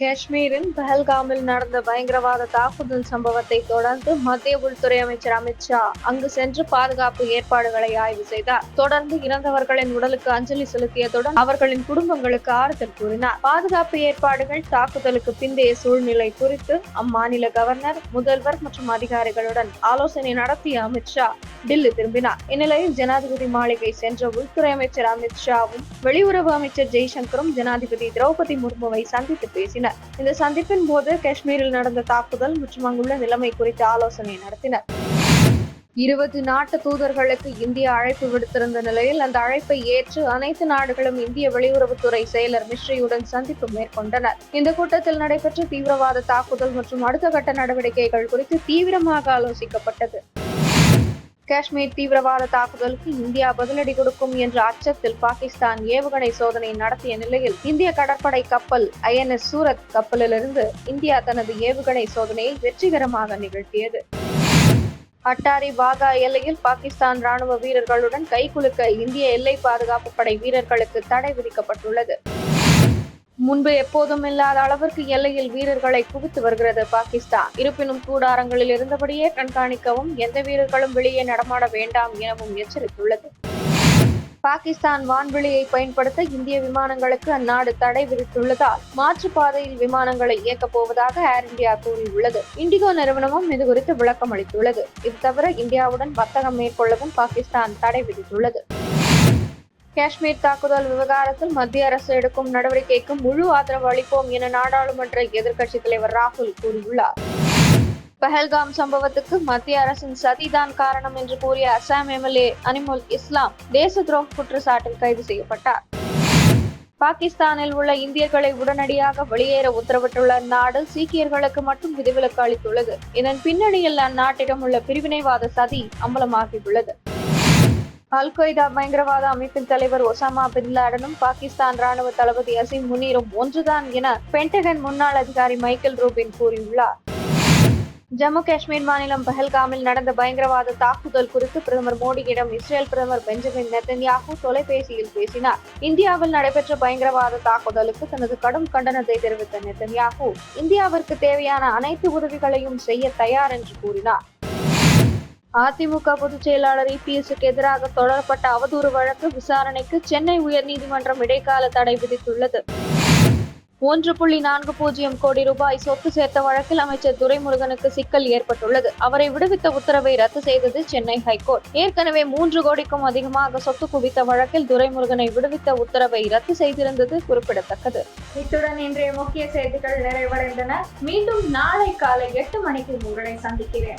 காஷ்மீரில் பஹல்காமில் நடந்த பயங்கரவாத தாக்குதல் சம்பவத்தை தொடர்ந்து மத்திய உள்துறை அமைச்சர் அமித் ஷா அங்கு சென்று பாதுகாப்பு ஏற்பாடுகளை ஆய்வு செய்தார். தொடர்ந்து இறந்தவர்களின் உடலுக்கு அஞ்சலி செலுத்தியதுடன் அவர்களின் குடும்பங்களுக்கு ஆறுதல் கூறினார். பாதுகாப்பு ஏற்பாடுகள் தாக்குதலுக்கு பிந்தைய சூழ்நிலை குறித்து அம்மாநில கவர்னர் முதல்வர் மற்றும் அதிகாரிகளுடன் ஆலோசனை நடத்திய அமித் ஷா டில்லி திரும்பினார். இந்நிலையில் ஜனாதிபதி மாளிகை சென்ற உள்துறை அமைச்சர் அமித் ஷாவும் வெளியுறவு அமைச்சர் ஜெய்சங்கரும் ஜனாதிபதி திரௌபதி முர்முவை சந்தித்து பேசினர். இந்த சந்திப்பின் போது காஷ்மீரில் நடந்த தாக்குதல் மற்றும் அங்குள்ள நிலைமை குறித்து ஆலோசனை நடத்தினர். இருபது நாட்டு தூதர்களுக்கு இந்தியா அழைப்பு விடுத்திருந்த நிலையில் அந்த அழைப்பை ஏற்று அனைத்து நாடுகளும் இந்திய வெளியுறவுத்துறை செயலர் மிஸ்ரியுடன் சந்திப்பு மேற்கொண்டனர். இந்த கூட்டத்தில் நடைபெற்ற தீவிரவாத தாக்குதல் மற்றும் அடுத்த கட்ட நடவடிக்கைகள் குறித்து தீவிரமாக ஆலோசிக்கப்பட்டது. காஷ்மீர் தீவிரவாத தாக்குதலுக்கு இந்தியா பதிலடி கொடுக்கும் என்ற அச்சத்தில் பாகிஸ்தான் ஏவுகணை சோதனை நடத்திய நிலையில் இந்திய கடற்படை கப்பல் ஐஎன்எஸ் சூரத் கப்பலிலிருந்து இந்தியா தனது ஏவுகணை சோதனையை வெற்றிகரமாக நிகழ்த்தியது. அட்டாரி வாகா எல்லையில் பாகிஸ்தான் ராணுவ வீரர்களுடன் கைகுலுக்க இந்திய எல்லை பாதுகாப்பு படை வீரர்களுக்கு தடை விதிக்கப்பட்டுள்ளது. முன்பு எப்போதும் இல்லாத அளவிற்கு எல்லையில் வீரர்களை குவித்து வருகிறது பாகிஸ்தான். இருப்பினும் கூடாரங்களில் இருந்தபடியே கண்காணிக்கவும் எந்த வீரர்களும் வெளியே நடமாட வேண்டாம் எனவும் எச்சரித்துள்ளது. பாகிஸ்தான் வான்வெளியை பயன்படுத்த இந்திய விமானங்களுக்கு அந்நாடு தடை விதித்துள்ளதால் மாற்றுப்பாதையில் விமானங்களை இயக்கப் போவதாக ஏர் இந்தியா கூறியுள்ளது. இண்டிகோ நிறுவனமும் இது குறித்து விளக்கம் அளித்துள்ளது இது தவிர இந்தியாவுடன் வர்த்தகம் மேற்கொள்ளவும் பாகிஸ்தான் தடை விதித்துள்ளது. காஷ்மீர் தாக்குதல் விவகாரத்தில் மத்திய அரசு எடுக்கும் நடவடிக்கைக்கு முழு ஆதரவு அளிப்போம் என நாடாளுமன்ற எதிர்க்கட்சித் தலைவர் ராகுல் கூறியுள்ளார். பஹல்காம் சம்பவத்துக்கு மத்திய அரசின் சதிதான் காரணம் என்று கூறிய அசாம் எம்எல்ஏ அனிமுல் இஸ்லாம் தேச துரோக குற்றச்சாட்டில் கைது செய்யப்பட்டார். பாகிஸ்தானில் உள்ள இந்தியர்களை உடனடியாக வெளியேற உத்தரவிட்டுள்ள நாடு சீக்கியர்களுக்கு மட்டும் விதிவிலக்கு அளித்துள்ளது. இதன் பின்னணியில் அந்நாட்டிடம் உள்ள பிரிவினைவாத சதி அம்பலமாகியுள்ளது அல் கொய்தா பயங்கரவாத அமைப்பின் தலைவர் ஒசாமா பின் லாடனும் பாகிஸ்தான் ராணுவ தளபதி அசீம் முனீரும் ஒன்றுதான் என பென்டகன் முன்னாள் அதிகாரி மைக்கேல் ரூபின் கூறியுள்ளார். ஜம்மு காஷ்மீர் மாநிலம் பஹல்காமில் நடந்த பயங்கரவாத தாக்குதல் குறித்து பிரதமர் மோடியிடம் இஸ்ரேல் பிரதமர் பெஞ்சமின் நெத்தன்யாகு தொலைபேசியில் பேசினார். இந்தியாவில் நடைபெற்ற பயங்கரவாத தாக்குதலுக்கு தனது கடும் கண்டனத்தை தெரிவித்த நெத்தன்யாகு இந்தியாவிற்கு தேவையான அனைத்து உதவிகளையும் செய்ய தயார் என்று கூறினார். அதிமுக பொதுச் செயலாளர் இபிஎஸ்க்கு எதிராக தொடரப்பட்ட அவதூறு வழக்கு விசாரணைக்கு சென்னை உயர்நீதிமன்றம் இடைக்கால தடை விதித்துள்ளது. ஒன்று புள்ளி நான்கு பூஜ்ஜியம் கோடி ரூபாய் சொத்து சேர்த்த வழக்கில் அமைச்சர் துரைமுருகனுக்கு சிக்கல் ஏற்பட்டுள்ளது. அவரை விடுவித்த உத்தரவை ரத்து செய்தது சென்னை ஹைகோர்ட். ஏற்கனவே மூன்று கோடிக்கும் அதிகமாக சொத்து குவித்த வழக்கில் துரைமுருகனை விடுவித்த உத்தரவை ரத்து செய்திருந்தது குறிப்பிடத்தக்கது. இத்துடன் இன்றைய முக்கிய செய்திகள் நிறைவடைந்தன. மீண்டும் நாளை காலை எட்டு மணிக்கு உங்களை சந்திக்கிறேன்.